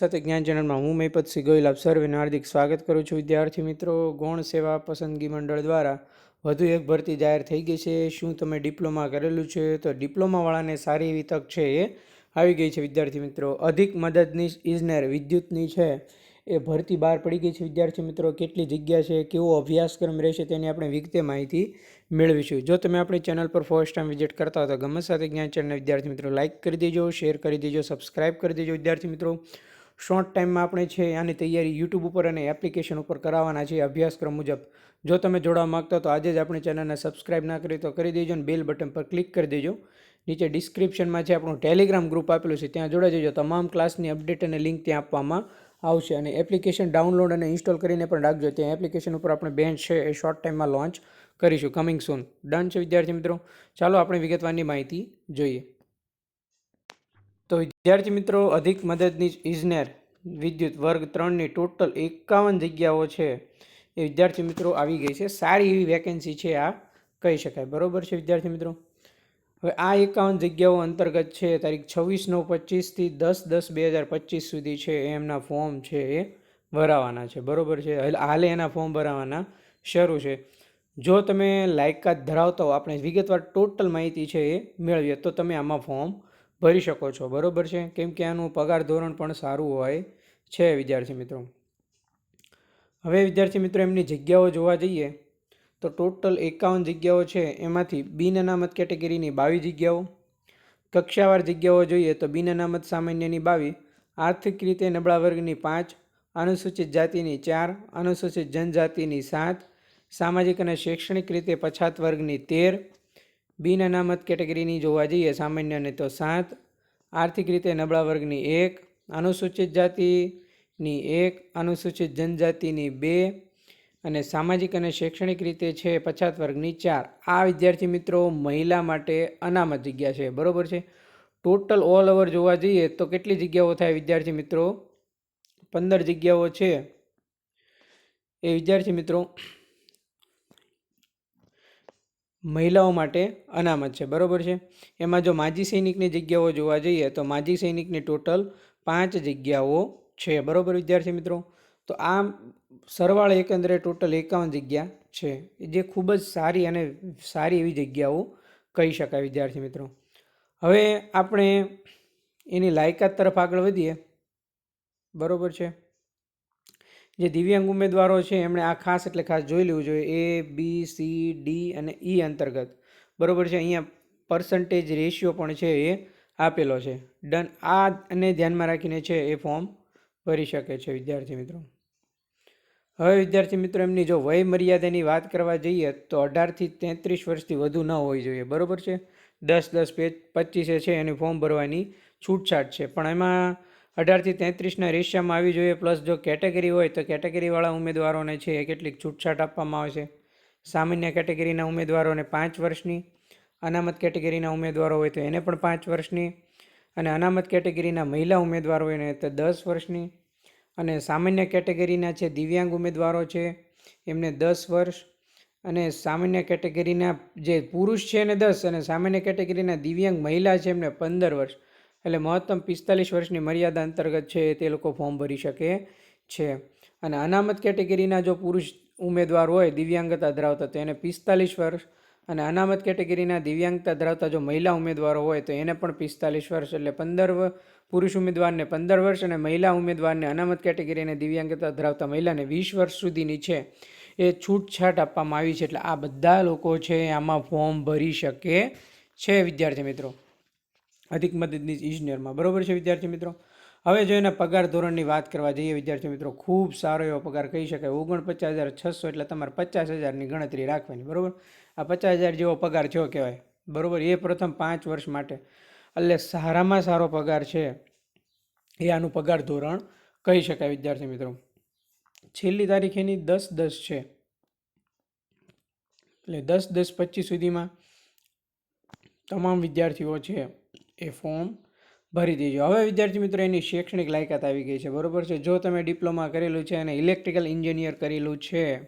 સાથે જ્ઞાન ચેનલમાં હું મહિપતસિંહ ગોયલ આપ સર્વેનું હાર્દિક સ્વાગત કરું છું. વિદ્યાર્થી મિત્રો, ગૌણ સેવા પસંદગી મંડળ દ્વારા વધુ એક ભરતી જાહેર થઈ ગઈ છે. શું તમે ડિપ્લોમા કરેલું છે? તો ડિપ્લોમાવાળાને સારી એવી તક છે એ આવી ગઈ છે. વિદ્યાર્થી મિત્રો, અધિક મદદનીશ ઇજનેર વિદ્યુતની છે એ ભરતી બહાર પડી ગઈ છે. વિદ્યાર્થી મિત્રો, કેટલી જગ્યા છે? કેવો અભ્યાસક્રમ રહેશે તેની આપણે વિગતે માહિતી મેળવીશું. જો તમે આપણી ચેનલ પર ફર્સ્ટ ટાઈમ વિઝિટ કરતા હો તો ગમે સાથે જ્ઞાન ચેનલ વિદ્યાર્થી મિત્રો લાઇક કરી દેજો, શેર કરી દેજો, સબસ્ક્રાઇબ કરી દેજો વિદ્યાર્થી મિત્રો. શોર્ટ ટાઈમમાં આપણે છે આની તૈયારી યુટ્યુબ ઉપર અને એપ્લિકેશન ઉપર કરાવવાના છે અભ્યાસક્રમ મુજબ. જો તમે જોડાવા માગતા તો આજે જ આપણી ચેનલને સબસ્ક્રાઇબ ના કરી તો કરી દેજો અને બેલ બટન પર ક્લિક કરી દેજો. નીચે ડિસ્ક્રિપ્શનમાં છે આપણું ટેલિગ્રામ ગ્રુપ આપેલું છે ત્યાં જોડાઈ જજો. તમામ ક્લાસની અપડેટ અને લિંક ત્યાં આપવામાં આવશે અને એપ્લિકેશન ડાઉનલોડ અને ઇન્સ્ટોલ કરીને પણ રાખજો. ત્યાં એપ્લિકેશન ઉપર આપણે બેન્ચ છે એ શોર્ટ ટાઈમમાં લોન્ચ કરીશું. Coming soon. ડન છે વિદ્યાર્થી મિત્રો. ચાલો આપણે વિગતવારની માહિતી જોઈએ. તો વિદ્યાર્થી મિત્રો, અધિક મદદનીશ ઇજનેર વિદ્યુત વર્ગ ત્રણની ટોટલ એકાવન જગ્યાઓ છે. એ વિદ્યાર્થી મિત્રો આવી ગઈ છે. સારી એવી વેકેન્સી છે આ, કહી શકાય. બરાબર છે વિદ્યાર્થી મિત્રો? હવે આ એકાવન જગ્યાઓ અંતર્ગત છે, તારીખ છવ્વીસ નવ પચીસથી દસ દસ બે હજાર પચીસ સુધી છે. એમના ફોર્મ છે એ ભરાવાના છે. બરાબર છે? હાલે એના ફોર્મ ભરાવાના શરૂ છે. જો તમે લાયકાત ધરાવતા હો, આપણે વિગતવાર ટોટલ માહિતી છે એ મેળવીએ, તો તમે આમાં ફોર્મ ભરી શકો છો. બરોબર છે? કેમ કે આનું પગાર ધોરણ પણ સારું હોય છે, વિદ્યાર્થી મિત્રો. હવે વિદ્યાર્થી મિત્રો, એમની જગ્યાઓ જોવા જઈએ, તો ટોટલ એકાવન જગ્યાઓ છે. એમાંથી બિન અનામત કેટેગરીની બાવીસ જગ્યાઓ, કક્ષાવાર જગ્યાઓ જોઈએ તો બિન અનામત સામાન્યની બાવી આર્થિક રીતે નબળા વર્ગની પાંચ, અનુસૂચિત જાતિની ચાર, અનુસૂચિત જનજાતિની સાત, સામાજિક અને શૈક્ષણિક રીતે પછાત વર્ગની તેર બિન અનામત કેટેગરીની જોવા જઈએ સામાન્યને તો સાત. આર્થિક રીતે નબળા વર્ગની એક, અનુસૂચિત જાતિની એક, અનુસૂચિત જનજાતિની બે અને સામાજિક અને શૈક્ષણિક રીતે છે પછાત વર્ગની ચાર. આ વિદ્યાર્થી મિત્રો મહિલા માટે અનામત જગ્યા છે, બરાબર છે? ટોટલ ઓલ ઓવર જોવા જઈએ તો કેટલી જગ્યાઓ થાય વિદ્યાર્થી મિત્રો? પંદર જગ્યાઓ છે. એ વિદ્યાર્થી મિત્રો મહિલાઓ માટે અનામત છે. બરાબર છે? એમાં જો માજી સૈનિકની જગ્યાઓ જોવા જઈએ તો માજી સૈનિકની ટોટલ પાંચ જગ્યાઓ છે. બરાબર વિદ્યાર્થી મિત્રો? તો આ સરવાળે એકંદરે ટોટલ એકાવન જગ્યા છે. જે ખૂબ જ સારી અને સારી એવી જગ્યાઓ કહી શકાય વિદ્યાર્થી મિત્રો. હવે આપણે એની લાયકાત તરફ આગળ વધીએ. બરોબર છે? જે દિવ્યાંગ ઉમેદવારો છે, એમણે આ ખાસ એટલે ખાસ જોઈ લેવું જોઈએ, એ, બી, સી, ડી અને ઈ અંતર્ગત. બરાબર છે, અહીંયા પર્સન્ટેજ રેશિયો પણ છે એ આપેલો છે. ડન આ અને ધ્યાનમાં રાખીને છે એ ફોર્મ ભરી શકે છે વિદ્યાર્થી મિત્રો. હવે વિદ્યાર્થી મિત્રો, એમની જો વય મર્યાદાની વાત કરવા જઈએ, તો અઢારથી તેત્રીસ વર્ષથી વધુ ન હોવી જોઈએ. બરોબર છે? દસ દસ પે પચીસે છે એની ફોર્મ ભરવાની છૂટછાટ છે. પણ એમાં અઢારથી તેત્રીસના રેશિયામાં આવી જોઈએ, પ્લસ જો કેટેગરી હોય તો કેટેગરીવાળા ઉમેદવારોને છે એ કેટલીક છૂટછાટ આપવામાં આવે છે સામાન્ય કેટેગરીના ઉમેદવારોને પાંચ વર્ષની, અનામત કેટેગરીના ઉમેદવારો હોય તો એને પણ પાંચ વર્ષની અને અનામત કેટેગરીના મહિલા ઉમેદવારો હોય ને તો દસ વર્ષની અને સામાન્ય કેટેગરીના છે દિવ્યાંગ ઉમેદવારો છે એમને દસ વર્ષ અને સામાન્ય કેટેગરીના જે પુરુષ છે એને દસ અને સામાન્ય કેટેગરીના દિવ્યાંગ મહિલા છે એમને પંદર વર્ષ. એટલે મહત્તમ પિસ્તાલીસ વર્ષની મર્યાદા અંતર્ગત છે તે લોકો ફોર્મ ભરી શકે છે. અને અનામત કેટેગરીના જો પુરુષ ઉમેદવાર હોય, દિવ્યાંગતા ધરાવતા, તો એને પિસ્તાલીસ વર્ષ અને અનામત કેટેગરીના દિવ્યાંગતા ધરાવતા જો મહિલા ઉમેદવારો હોય, તો એને પણ પિસ્તાલીસ વર્ષ એટલે પંદર પુરુષ ઉમેદવારને પંદર વર્ષ અને મહિલા ઉમેદવારને અનામત કેટેગરીને દિવ્યાંગતા ધરાવતા મહિલાને વીસ વર્ષ સુધીની છે. એ છૂટછાટ આપવામાં આવી છે, એટલે આ બધા લોકો છે આમાં ફોર્મ ભરી શકે છે, વિદ્યાર્થી મિત્રો. અધિક મદદનીશ ઇજનેરમાં. બરોબર છે વિદ્યાર્થી મિત્રો? હવે જો એના પગાર ધોરણની વાત કરવા જઈએ, વિદ્યાર્થી મિત્રો, ખૂબ સારો એવો પગાર કહી શકાય. ઓગણપચાસ હજાર છસો એટલે તમારે પચાસ હજારની ગણતરી રાખવાની, બરોબર? આ પચાસ હજાર જેવો પગાર જો કહેવાય. બરોબર? એ પ્રથમ પાંચ વર્ષ માટે. એટલે સારામાં સારો પગાર છે એ આનું પગાર ધોરણ કહી શકાય વિદ્યાર્થી મિત્રો. છેલ્લી તારીખ એની દસ દસ છે. એટલે દસ દસ પચીસ સુધીમાં તમામ વિદ્યાર્થીઓ છે એ ફોર્મ ભરી દેજો. હવે વિદ્યાર્થી મિત્રો, એની શૈક્ષણિક લાયકાત આવી ગઈ છે. બરોબર છે? જો તમે ડિપ્લોમા કરેલું છે અને ઇલેક્ટ્રિકલ ઇન્જિનિયર કરેલું છે,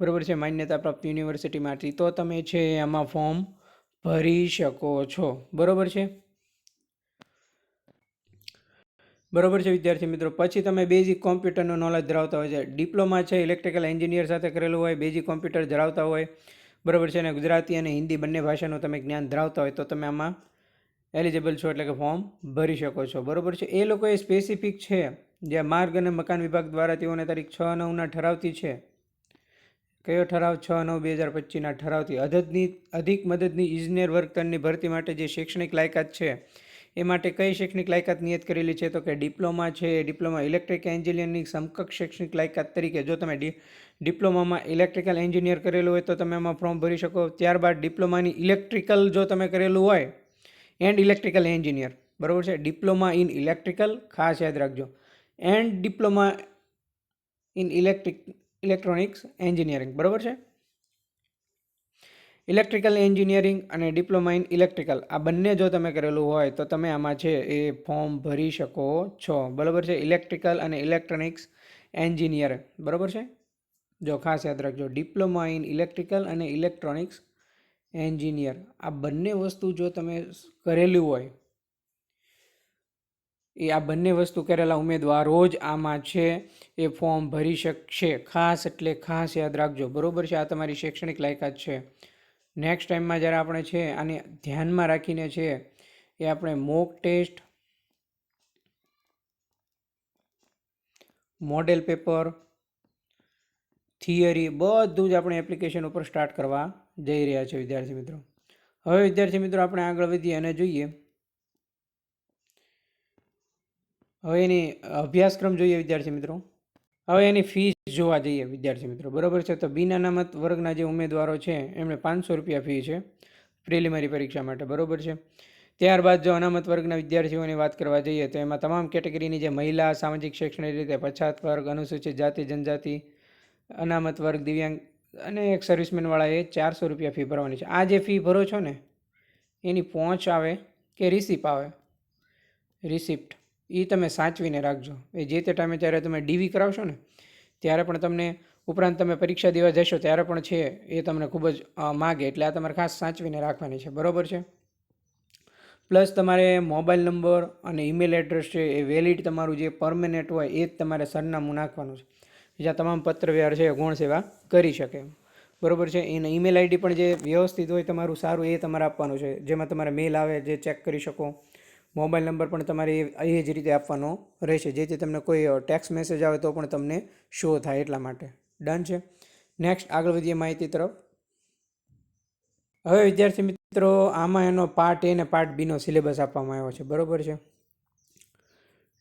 બરાબર છે માન્યતા પ્રાપ્ત યુનિવર્સિટીમાંથી તો તમે છે આમાં ફોર્મ ભરી શકો છો. બરોબર છે? બરાબર છે વિદ્યાર્થી મિત્રો? પછી તમે બેઝિક કોમ્પ્યુટરનું નોલેજ ધરાવતા હોય છે. ડિપ્લોમા છે ઇલેક્ટ્રિકલ એન્જિનિયર સાથે કરેલું હોય બેઝિક કોમ્પ્યુટર ધરાવતા હોય. બરાબર છે? અને ગુજરાતી અને હિન્દી બંને ભાષાનું તમે જ્ઞાન ધરાવતા હોય, તો તમે આમાં એલિજિબલ છો એટલે કે ફોર્મ ભરી શકો છો. બરોબર છે? એ લોકો એ સ્પેસિફિક છે, જે માર્ગ અને મકાન વિભાગ દ્વારા તેઓને તારીખ છ નવના ઠરાવતી છે. કયો ઠરાવ? છ, નવ, બે હજાર પચીસના ઠરાવથી. અધદની અધિક મદદની ઇજનેર વર્ગ તનની ભરતી માટે જે શૈક્ષણિક લાયકાત છે, એ માટે કઈ શૈક્ષણિક લાયકાત નિયત કરેલી છે? તો કે ડિપ્લોમા છે, ડિપ્લોમા ઇલેક્ટ્રિક એન્જિનિયરની સમકક્ષ શૈક્ષણિક લાયકાત તરીકે. જો તમે ડિપ્લોમામાં ઇલેક્ટ્રિકલ એન્જિનિયર કરેલું હોય તો તમે એમાં ફોર્મ ભરી શકો. ત્યારબાદ ડિપ્લોમાની ઇલેક્ટ્રિકલ જો તમે કરેલું હોય એન્ડ ઇલેક્ટ્રિકલ એન્જિનિયર બરાબર છે? ડિપ્લોમા ઇન ઇલેક્ટ્રિકલ ખાસ યાદ રાખજો. And diploma in electric electronics engineering બરાબર છે? ઇલેક્ટ્રિકલ એન્જિનિયરિંગ અને ડિપ્લોમા ઇન ઇલેક્ટ્રિકલ આ બંને જો તમે કરેલું હોય તો તમે આમાં છે એ ફોર્મ ભરી શકો છો. બરાબર છે? ઇલેક્ટ્રિકલ અને ઇલેક્ટ્રોનિક્સ એન્જિનિયર બરાબર છે? જો ખાસ યાદ રાખજો. ડિપ્લોમા ઇન ઇલેક્ટ્રિકલ અને ઇલેક્ટ્રોનિક્સ એન્જિનિયર. આ બંને વસ્તુ જો તમે કરેલું હોય, એ આ બંને વસ્તુ કરેલા ઉમેદવારો જ આમાં છે, એ ફોર્મ ભરી શકશે. ખાસ એટલે ખાસ યાદ રાખજો. બરોબર છે? આ તમારી શૈક્ષણિક લાયકાત છે. નેક્સ્ટ ટાઈમમાં જ્યારે આપણે છે, આને ધ્યાનમાં રાખીને છે, એ આપણે mock test model paper theory બધું જ આપણે એપ્લિકેશન ઉપર સ્ટાર્ટ કરવા જઈ રહ્યા છે વિદ્યાર્થી મિત્રો. હવે વિદ્યાર્થી મિત્રો આપણે આગળ વધીએ અને જોઈએ. હવે એની અભ્યાસક્રમ જોઈએ વિદ્યાર્થી મિત્રો. હવે એની ફીસ જોવા જઈએ વિદ્યાર્થી મિત્રો. બરાબર છે? તો બિન અનામત વર્ગના જે ઉમેદવારો છે એમણે પાંચસો રૂપિયા ફી છે પ્રિલિમરી પરીક્ષા માટે. બરાબર છે? ત્યારબાદ જો અનામત વર્ગના વિદ્યાર્થીઓની વાત કરવા જઈએ, તો એમાં તમામ કેટેગરીની જે મહિલા, સામાજિક, શૈક્ષણિક રીતે પછાત વર્ગ, અનુસૂચિત જાતિ, જનજાતિ, અનામત વર્ગ, દિવ્યાંગ અને એક સર્વિસમેનવાળા એ ચારસો રૂપિયા ફી ભરવાની છે. આ જે ફી ભરો છો ને, એની પહોંચ આવે કે રિસિપ્ટ આવે? રિસિપ્ટ એ તમે સાચવીને રાખજો. એ જે તે ટાઈમે જ્યારે તમે ડીવી કરાવશો ને, ત્યારે પણ તમને ઉપરાંત તમે પરીક્ષા દેવા જશો, ત્યારે પણ છે એ તમને ખૂબ જ માગે. એટલે આ તમારે ખાસ સાચવીને રાખવાની છે. બરાબર છે? પ્લસ તમારે મોબાઈલ નંબર અને ઈમેલ એડ્રેસ છે એ વેલિડ તમારું જે પરમેનન્ટ હોય, એ જ તમારે સરનામું નાખવાનું છે. જ્યાં તમામ પત્ર વ્યવહાર છે, ગૌણ સેવા કરી શકે. બરોબર છે? એને ઈમેલ આઈડી પણ જે વ્યવસ્થિત હોય તમારું સારું એ તમારે આપવાનું છે. જેમાં તમારે મેલ આવે, જે ચેક કરી શકો. મોબાઈલ નંબર પણ તમારે એ જ રીતે આપવાનો રહેશે. જેથી તમને કોઈ ટેક્સ મેસેજ આવે તો પણ તમને શો થાય એટલા માટે. ડન છે? નેક્સ્ટ આગળ વધીએ માહિતી તરફ. હવે વિદ્યાર્થી મિત્રો, આમાં એનો પાર્ટ એ અને પાર્ટ બીનો સિલેબસ આપવામાં આવ્યો છે. બરોબર છે?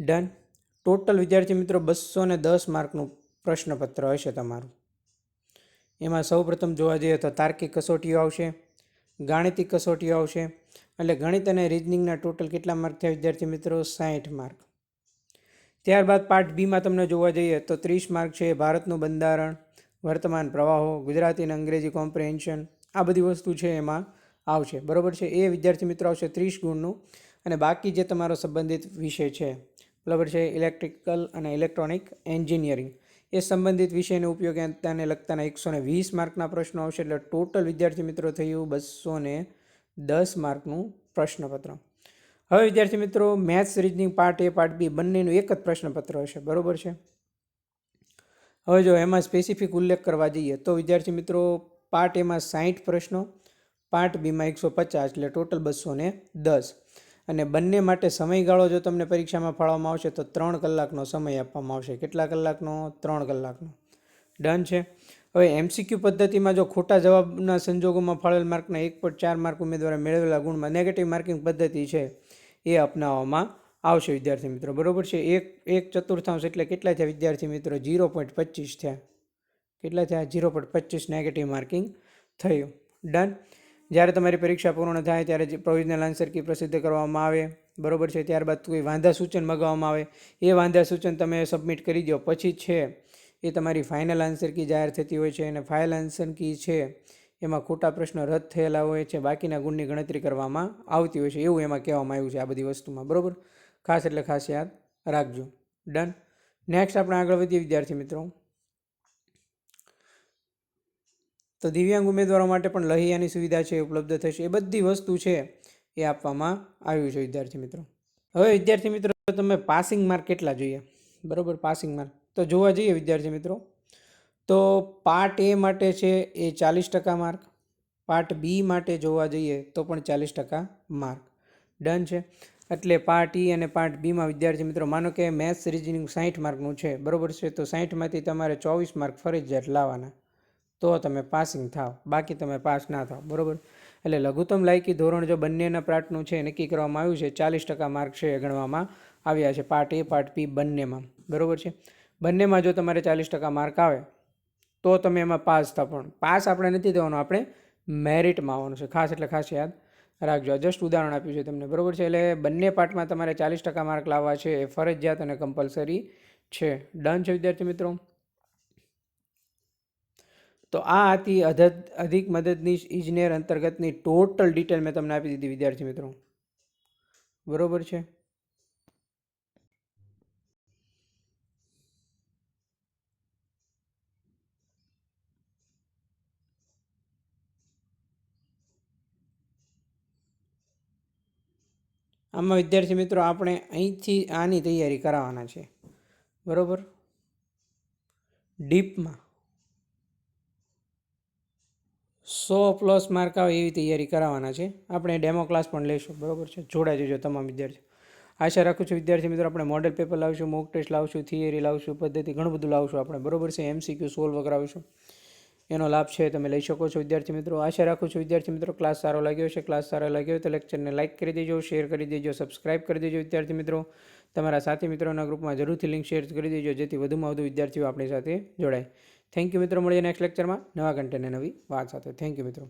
ડન ટોટલ વિદ્યાર્થી મિત્રો બસો ને દસ માર્કનું પ્રશ્નપત્ર હશે તમારું. એમાં સૌપ્રથમ જોવા જઈએ તો તાર્કિક કસોટીઓ આવશે, ગાણિતિક કસોટીઓ આવશે, એટલે ગણિત અને રિઝનિંગના ટોટલ કેટલા માર્ક થયા વિદ્યાર્થી મિત્રો? સાઠ માર્ક ત્યારબાદ પાર્ટ બીમાં તમને જોવા જઈએ તો ત્રીસ માર્ક છે ભારતનું બંધારણ, વર્તમાન પ્રવાહો, ગુજરાતી અને અંગ્રેજી કોમ્પ્રિહેન્શન આ બધી વસ્તુ છે એમાં આવશે. બરોબર છે? એ વિદ્યાર્થી મિત્રો આવશે ત્રીસ ગુણનું અને બાકી જે તમારો સંબંધિત વિષય છે, બરાબર છે? ઇલેક્ટ્રિકલ અને ઇલેક્ટ્રોનિક એન્જિનિયરિંગ એ સંબંધિત વિષયને તેને લગતાના એકસો ને વીસ માર્કના પ્રશ્નો આવશે. એટલે ટોટલ વિદ્યાર્થી મિત્રો થયું બસો ને દસ માર્કનું પ્રશ્નપત્ર. હવે વિદ્યાર્થી મિત્રો, maths reasoning part A, part B બંનેનું એક જ પ્રશ્નપત્ર હશે. બરોબર છે? હવે જો એમાં સ્પેસિફિક ઉલ્લેખ કરવા જઈએ, તો વિદ્યાર્થી મિત્રો, પાર્ટ એમાં સાહીઠ પ્રશ્નો, પાર્ટ બીમાં એકસો પચાસ, એટલે ટોટલ બસો ને દસ. અને બંને માટે સમયગાળો જો તમને પરીક્ષામાં ફાળવામાં આવશે તો ત્રણ કલાકનો સમય આપવામાં આવશે. કેટલા કલાકનો? ત્રણ કલાકનો. ડન છે? હવે એમસીક્યુ પદ્ધતિમાં જો ખોટા જવાબના સંજોગોમાં ફાળવેલ માર્કના એક પોઈન્ટ ચાર માર્ક ઉમેદવારે મેળવેલા ગુણમાં નેગેટિવ માર્કિંગ પદ્ધતિ છે એ અપનાવવામાં આવશે વિદ્યાર્થી મિત્રો. બરાબર છે? એક એક ચતુર્થાંશ એટલે કેટલા થયા વિદ્યાર્થી મિત્રો? જીરો પોઈન્ટ પચીસ થયા. કેટલા થયા? જીરો પોઈન્ટ પચીસ નેગેટિવ માર્કિંગ થયું. ડન? જ્યારે તમારી પરીક્ષા પૂર્ણ થાય ત્યારે જે પ્રોવિઝનલ આન્સર કી પ્રસિદ્ધ કરવામાં આવે, બરોબર છે? ત્યારબાદ કોઈ વાંધા સૂચન મગાવવામાં આવે. એ વાંધા સૂચન તમે સબમિટ કરી દો. પછી છે, એ તમારી ફાઇનલ આન્સર કી જાહેર થતી હોય છે. અને ફાઇનલ આન્સર કી છે, એમાં ખોટા પ્રશ્નો રદ થયેલા હોય છે. બાકીના ગુણની ગણતરી કરવામાં આવતી હોય છે. એવું એમાં કહેવામાં આવ્યું છે આ બધી વસ્તુમાં. બરાબર? ખાસ એટલે ખાસ યાદ રાખજો. ડન નેક્સ્ટ આપણે આગળ વધીએ વિદ્યાર્થી મિત્રો. તો દિવ્યાંગ ઉમેદવારો માટે પણ લહિયાની સુવિધા છે, ઉપલબ્ધ થશે. એ બધી વસ્તુ છે એ આપવામાં આવ્યું છે, વિદ્યાર્થી મિત્રો. હવે વિદ્યાર્થી મિત્રો, તમે પાસિંગ માર્ક કેટલા જોઈએ? બરાબર પાસિંગ માર્ક તો જોવા જઈએ વિદ્યાર્થી મિત્રો. તો પાર્ટ એ માટે છે એ ચાલીસ ટકા માર્ક પાર્ટ બી માટે જોવા જઈએ તો પણ ચાલીસ ટકા માર્ક ડન છે. એટલે પાર્ટ ઈ અને પાર્ટ બીમાં વિદ્યાર્થી મિત્રો, માનો કે મેથ્સ રિઝનિંગ સાઠ માર્કનું છે. બરાબર છે? તો સાઠમાંથી તમારે ચોવીસ માર્ક ફરજિયાત લાવવાના. તો તમે પાસિંગ થાવ. બાકી તમે પાસ ના થાવ. બરાબર? એટલે લઘુત્તમ લાયકી ધોરણ જો બંનેના પાર્ટનું છે, નક્કી કરવામાં આવ્યું છે, ચાલીસ ટકા માર્ક છે ગણવામાં આવ્યા છે. પાર્ટ એ પાર્ટ બી બંનેમાં. બરાબર છે? બંનેમાં જો તમારે ચાલીસ ટકા માર્ક આવે, તો તમે એમાં પાસ થાવ. પણ પાસ આપણે નથી દેવાનો આપણે મેરિટમાં આવવાનું છે. ખાસ એટલે ખાસ યાદ રાખજો. જસ્ટ ઉદાહરણ આપ્યું છે તમને. બરાબર છે? એટલે બંને પાર્ટમાં તમારે ચાલીસ ટકા માર્ક લાવવા છે, એ ફરજિયાત અને કમ્પલસરી છે. ડન છે, વિદ્યાર્થી મિત્રો? તો આ હતી અધદ અધિક મદદનીશ ઇજનેર અંતર્ગતની ટોટલ ડિટેલ મેં તમને આપી દીધી, વિદ્યાર્થી મિત્રો. બરોબર છે? આમાં વિદ્યાર્થી મિત્રો, આપણે અહીંથી આની તૈયારી કરાવવાના છે. બરાબર? ડીપમાં. સો પ્લસ માર્ક આવે એવી તૈયારી કરાવવાના છે. આપણે ડેમો ક્લાસ પણ લઈશું, બરાબર છે? જોડાઈ જજો તમામ વિદ્યાર્થીઓ. આશા રાખું છું વિદ્યાર્થી મિત્રો, આપણે મોડેલ પેપર લાવશું મોક ટેસ્ટ લાવશું થિયરી લાવશું, પદ્ધતિ ઘણું બધું લાવશું આપણે, બરાબર છે? એમસીક્યુ સોલ્વ કરાવીશું. એનો લાભ છે તમે લઈ શકો છો વિદ્યાર્થી મિત્રો. આશા રાખું છું વિદ્યાર્થી મિત્રો ક્લાસ સારો લાગ્યો છે ક્લાસ સારો લાગ્યો તો લેક્ચરને લાઇક કરી દેજો શેર કરી દેજો સબસ્ક્રાઇબ કરી દેજો વિદ્યાર્થી મિત્રો. તમારા સાથી મિત્રોના ગ્રુપમાં જરૂરથી લિંક શેર કરી દેજો, જેથી વધુમાં વધુ વિદ્યાર્થીઓ આપણી સાથે જોડાય. થેન્ક યુ મિત્રો મળીએ નેક્સ્ટ લેક્ચરમાં નવા કન્ટેન્ટ નવી વાત સાથે. થેન્ક યુ મિત્રો.